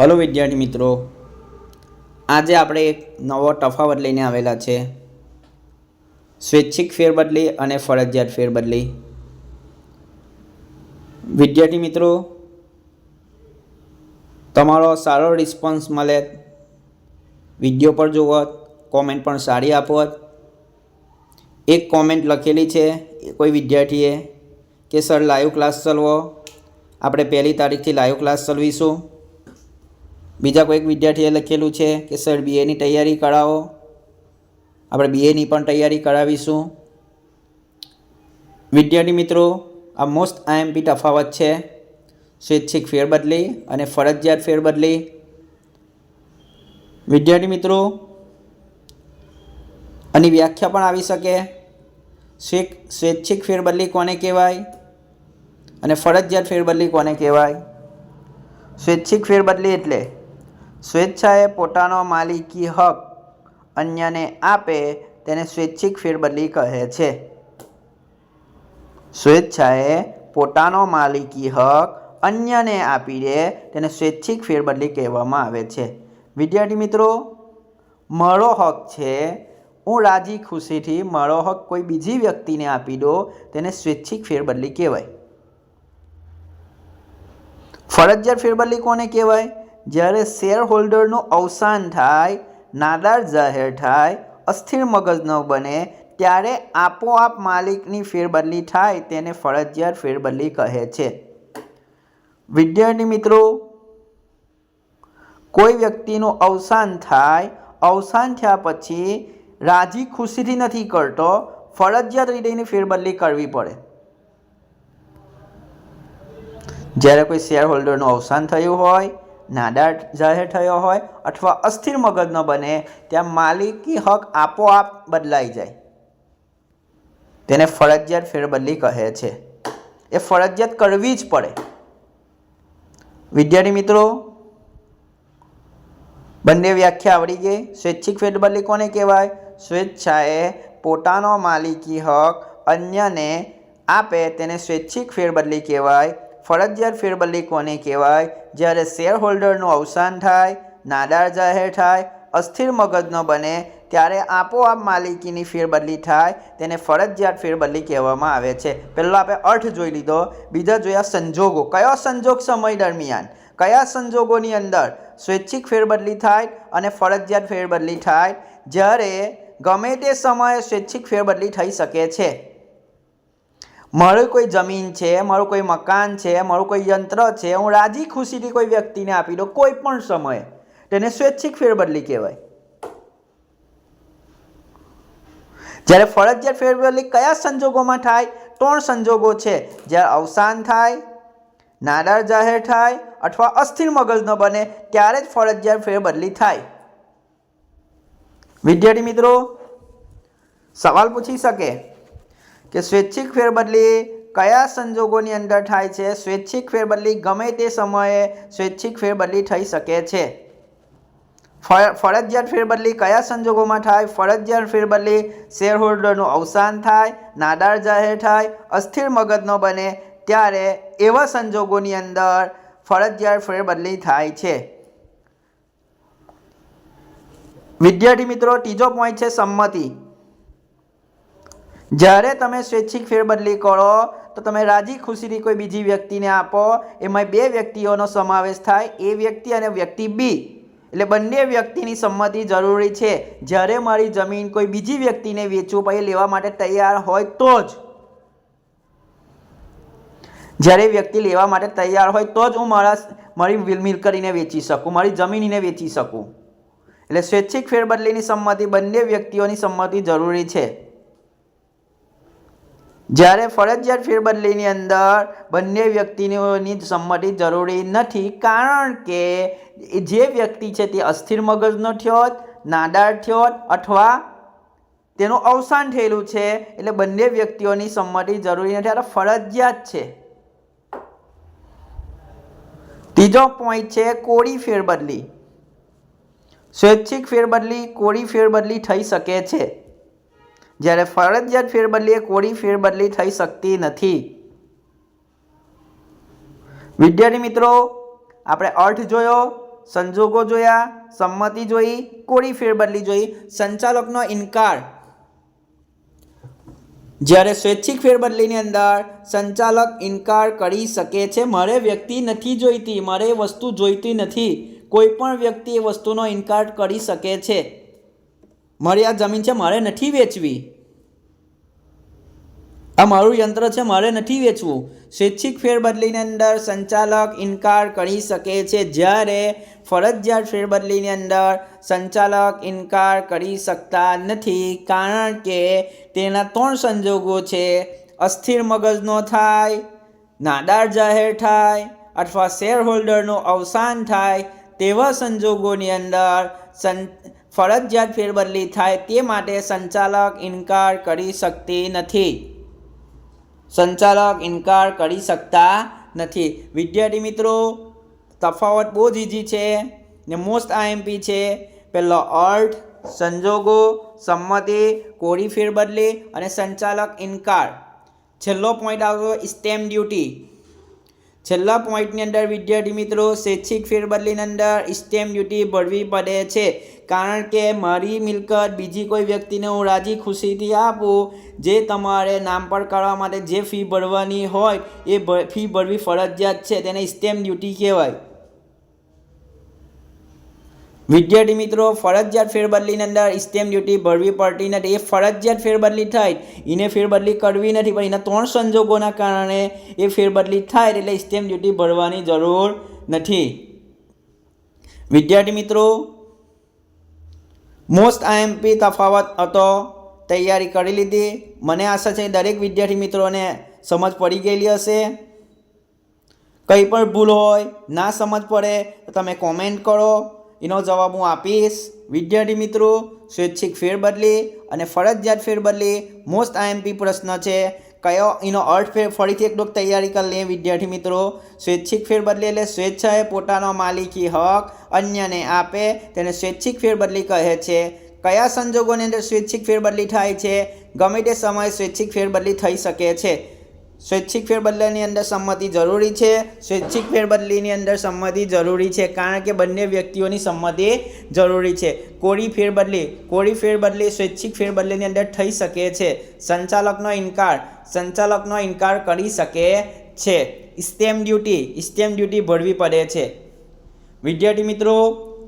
Hello વિદ્યાર્થી મિત્રો, આજે આપણે એક નવો તફાવત લઈને આવેલા છે. સ્વૈચ્છિક ફેરબદલી અને ફરજિયાત ફેરબદલી. વિદ્યાર્થી મિત્રો, તમારો સારો રિસ્પોન્સ મળે. વીડિયો પર જોવત કોમેન્ટ પણ સારી આપોત એક કોમેન્ટ લખેલી છે કોઈ વિદ્યાર્થીએ કે સર લાઈવ ક્લાસ ચલવો. આપણે પહેલી તારીખથી લાઈવ ક્લાસ ચલાવીશું. બીજા કોઈક વિદ્યાર્થીએ લખેલું છે કે, સર બીએની તૈયારી કરાવો. આપણે બીએની પણ તૈયારી કરાવીશું. વિદ્યાર્થી મિત્રો, આ મોસ્ટ આઈએમપી તફાવત છે. સ્વૈચ્છિક ફેરબદલી અને ફરજિયાત ફેરબદલી. વિદ્યાર્થી મિત્રો, આની વ્યાખ્યા પણ આવી શકે. સ્વે- સ્વૈચ્છિક ફેરબદલી કોને કહેવાય અને ફરજિયાત ફેરબદલી કોને કહેવાય? સ્વૈચ્છિક ફેરબદલી એટલે સ્વેચ્છાએ પોતાનો માલિકી હક અન્યને આપે તેને સ્વૈચ્છિક ફેરબદલી કહે છે. સ્વેચ્છાએ પોતાનો માલિકી હક અન્યને આપી દે તેને સ્વૈચ્છિક ફેરબદલી કહેવામાં આવે છે. વિદ્યાર્થી મિત્રો મારો હક છે. હું રાજી ખુશીથી મારો હક કોઈ બીજી વ્યક્તિને આપી દો તેને સ્વૈચ્છિક ફેરબદલી કહેવાય. ફરજિયાત ફેરબદલી કોને કહેવાય? જ્યારે શેર હોલ્ડરનું અવસાન થાય, નાદાર જાહેર થાય, અસ્થિર મગજ ન બને, ત્યારે આપોઆપ માલિકની ફેરબદલી થાય તેને ફરજિયાત ફેરબદલી કહે છે. વિદ્યાર્થી મિત્રો, કોઈ વ્યક્તિનું અવસાન થાય, અવસાન થયા પછી રાજી ખુશીથી નથી કરતો, ફરજિયાત રીતે એની ફેરબદલી કરવી પડે. જ્યારે કોઈ શેર હોલ્ડરનું અવસાન થયું હોય નાદાર જાહેર થયો હોય અથવા અસ્થિર મગજ ન બને, ત્યાં માલિકી હક આપોઆપ બદલાઈ જાય. તેને ફરજિયાત ફેરબદલી કહે છે. એ ફરજિયાત કરવી જ પડે. વિદ્યાર્થી મિત્રો, બંને વ્યાખ્યા આવડી ગઈ. સ્વૈચ્છિક ફેરબદલી કોને કહેવાય? સ્વેચ્છાએ પોતાનો માલિકી હક અન્યને આપે, તેને સ્વૈચ્છિક ફેરબદલી કહેવાય. ફરજિયાત ફેરબદલી કોને કહેવાય? જ્યારે શેર હોલ્ડરનું અવસાન થાય, નાદાર જાહેર થાય, અસ્થિર મગજનો બને, ત્યારે આપોઆપ માલિકીની ફેરબદલી થાય, તેને ફરજિયાત ફેરબદલી કહેવામાં આવે છે. પહેલો આપણે અર્થ જોઈ લીધો, બીજા જોયા સંજોગો. કયો સંજોગ સમય દરમિયાન? કયા સંજોગોની અંદર સ્વૈચ્છિક ફેરબદલી થાય અને ફરજિયાત ફેરબદલી થાય? જ્યારે ગમે તે સમયે સ્વૈચ્છિક ફેરબદલી થઈ શકે છે. મારું કોઈ જમીન છે, મારું કોઈ મકાન છે, મારું કોઈ યંત્ર છે, હું રાજી ખુશીથી કોઈ વ્યક્તિને આપી દઉં કોઈ પણ સમયે. તેને સ્વૈચ્છિક ફેરબદલી કહેવાય. જ્યારે ફરજિયાત ફેરબદલી કયા સંજોગોમાં થાય? ત્રણ સંજોગો છે. જ્યારે અવસાન થાય, નાદાર જાહેર થાય અથવા અસ્થિર મગજ ન બને, ત્યારે જ ફરજિયાત ફેરબદલી થાય. વિદ્યાર્થી મિત્રો, સવાલ પૂછી શકે. કે સ્વૈચ્છિક ફેરબદલી કયા સંજોગોની અંદર થાય છે? સ્વૈચ્છિક ફેરબદલી ગમે તે સમયે સ્વૈચ્છિક ફેરબદલી થઈ શકે છે. ફર- ફરજિયાત ફેરબદલી કયા સંજોગોમાં થાય? ફરજિયાત ફેરબદલી શેર હોલ્ડરનું અવસાન થાય, નાદાર જાહેર થાય, અસ્થિર મગજનો બને ત્યારે એવા સંજોગોની અંદર ફરજિયાત ફેરબદલી થાય છે. વિદ્યાર્થી મિત્રો, ત્રીજો પોઈન્ટ છે સંમતિ. જ્યારે તમે સ્વૈચ્છિક ફેરબદલી કરો, તો તમે રાજી ખુશીની કોઈ બીજી વ્યક્તિને આપો એમાં બે વ્યક્તિઓનો સમાવેશ થાય, એ વ્યક્તિ અને વ્યક્તિ બી. એટલે બંને વ્યક્તિની સંમતિ જરૂરી છે. જ્યારે મારી જમીન કોઈ બીજી વ્યક્તિને વેચવું પછી લેવા માટે તૈયાર હોય તો જ. જ્યારે વ્યક્તિ લેવા માટે તૈયાર હોય તો જ હું મારા મારી મિલ- કરીને વેચી શકું, મારી જમીનને વેચી શકું. એટલે સ્વૈચ્છિક ફેરબદલીની સંમતિ, બંને વ્યક્તિઓની સંમતિ જરૂરી છે. જ્યારે ફરજિયાત ફેરબદલીની અંદર બંને વ્યક્તિઓની સંમતિ જરૂરી નથી, કારણ કે જે વ્યક્તિ છે તે અસ્થિર મગજનો થયો નાદાર થયો અથવા તેનું અવસાન થયેલું છે, એટલે બંને વ્યક્તિઓની સંમતિ જરૂરી નથી, આ ફરજિયાત છે. ત્રીજો પોઈન્ટ છે કોળી ફેરબદલી. સ્વૈચ્છિક ફેરબદલી કોળી ફેરબદલી થઈ શકે છે. જ્યારે ફરજિયાત ફેરબદલી એ કોળી ફેરબદલી થઈ શકતી નથી. વિદ્યાર્થી મિત્રો, આપણે અર્થ જોયો, સંજોગો જોયા, સંમતિ જોઈ કોરી ફેરબદલી જોઈ, સંચાલકનો ઇનકાર. જ્યારે સ્વૈચ્છિક ફેરબદલીની અંદર સંચાલક ઇનકાર કરી શકે છે, મારે વ્યક્તિ નથી જોઈતી, મારે વસ્તુ જોઈતી નથી. કોઈ પણ વ્યક્તિ એ વસ્તુનો ઇનકાર કરી શકે છે. મારી આ જમીન છે, મારે નથી વેચવી. આ મારું યંત્ર છે, મારે નથી વેચવું. સ્વૈચ્છિક ફેરબદલીની અંદર સંચાલક ઇનકાર કરી શકે છે, જ્યારે ફરજિયાત ફેરબદલીની અંદર સંચાલક ઇનકાર કરી શકતા નથી, કારણ કે તેના ત્રણ સંજોગો છે. અસ્થિર મગજનો થાય, નાદાર જાહેર થાય, અથવા શેર હોલ્ડરનું અવસાન થાય, તેવા સંજોગોની અંદર સં ફરજિયાત ફેરબદલી થાય તે માટે સંચાલક ઇનકાર કરી શકતી નથી. સંચાલક ઇનકાર કરી શકતા નથી. વિદ્યાર્થી મિત્રો, તફાવત બહુ જ ઇઝી છે ને મોસ્ટ આઈએમપી છે. પહેલો અર્થ, સંજોગો, સંમતિ, કોરી ફેરબદલી અને સંચાલક ઇનકાર. છેલ્લો પોઈન્ટ આવ્યો સ્ટેમ્પ ડ્યુટી. છેલ્લા પોઈન્ટની અંદર વિદ્યાર્થી મિત્રો સ્વૈચ્છિક ફેરબદલીની અંદર સ્ટેમ્પ ડ્યુટી ભરવી પડે છે. કારણ કે મારી મિલકત બીજી કોઈ વ્યક્તિને હું રાજી ખુશીથી આપું, જે તમારે નામ પર કરવા માટે જે ફી ભરવાની હોય, એ ફી ભરવી ફરજિયાત છે. તેને સ્ટેમ્પ ડ્યુટી કહેવાય. વિદ્યાર્થી મિત્રો, ફરજિયાત ફેરબદલીની અંદર સ્ટેમ્પ ડ્યુટી ભરવી પડતી નથી. એ ફરજિયાત ફેરબદલી થાય. એને ફેરબદલી કરવી નથી, પણ એના ત્રણ સંજોગોના કારણે એ ફેરબદલી થાય એટલે સ્ટેમ્પ ડ્યુટી ભરવાની જરૂર નથી. વિદ્યાર્થી મિત્રો મોસ્ટ આઈએમપી તફાવત હતો. તૈયારી કરી લીધી. મને આશા છે દરેક વિદ્યાર્થી મિત્રોને સમજ પડી ગયેલી હશે. કંઈ પણ ભૂલ હોય, ના સમજ પડે, તો તમે કોમેન્ટ કરો. એનો જવાબ હું આપીશ. વિદ્યાર્થી મિત્રો, સ્વૈચ્છિક ફેરબદલી અને ફરજિયાત ફેરબદલી મોસ્ટ આઈએમપી પ્રશ્ન છે. કયો? એનો અર્થ ફેર, ફરીથી એકડોક તૈયારી કરી લઈએ વિદ્યાર્થી મિત્રો. સ્વૈચ્છિક ફેરબદલી એટલે સ્વેચ્છાએ પોતાનો માલિકી હક અન્યને આપે, તેને સ્વૈચ્છિક ફેરબદલી કહે છે. કયા સંજોગોની અંદર સ્વૈચ્છિક ફેરબદલી થાય છે? ગમે તે સમયે સ્વૈચ્છિક ફેરબદલી થઈ શકે છે. સ્વૈચ્છિક ફેરબદલીની અંદર સંમતિ જરૂરી છે. સ્વૈચ્છિક ફેરબદલીની અંદર સંમતિ જરૂરી છે કારણ કે બંને વ્યક્તિઓની સંમતિ જરૂરી છે. કોરી ફેરબદલી કોરી ફેરબદલી સ્વૈચ્છિક ફેરબદલીની અંદર થઈ શકે છે. સંચાલકનો ઇનકાર સંચાલકનો ઇનકાર કરી શકે છે. સ્ટેમ્પ ડ્યુટી સ્ટેમ્પ ડ્યુટી ભરવી પડે છે. વિદ્યાર્થી મિત્રો,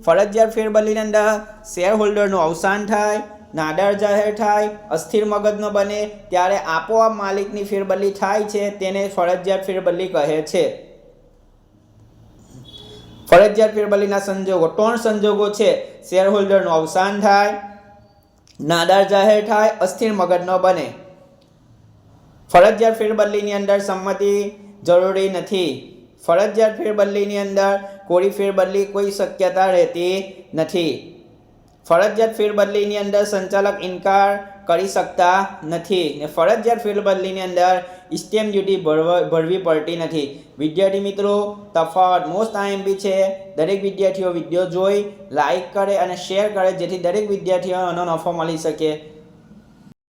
ફરજિયાત ફેરબદલીની અંદર શેર હોલ્ડરનું અવસાન થાય. નાદાર જાહેર થાય, અસ્થિર મગજનો બને, ત્યારે આપોઆપ માલિકની ફેરબદલી થાય છે, તેને ફરજિયાત ફેરબદલી કહે છે. ફરજિયાત ફેરબદલીના સંજોગો ત્રણ સંજોગો છે. શેર હોલ્ડરનું અવસાન થાય નાદાર જાહેર થાય, અસ્થિર મગજનો બને. ફરજિયાત ફેરબદલીની અંદર સંમતિ જરૂરી નથી. ફરજિયાત ફેરબદલીની અંદર કોરી ફેરબદલી, કોઈ શક્યતા રહેતી નથી. ફરજિયાત ફેરબદલીની અંદર સંચાલક ઇનકાર કરી શકતા નથી ને ફરજિયાત ફેરબદલીની અંદર સ્ટેમ્પ ડ્યુટી ભરવા પડતી નથી. વિદ્યાર્થી મિત્રો, તફાવત મોસ્ટ આઈએમપી છે. દરેક વિદ્યાર્થીઓ વીડિયો જોઈ લાઈક કરે અને શેર કરે જેથી દરેક વિદ્યાર્થીઓનો નફો મળી શકે.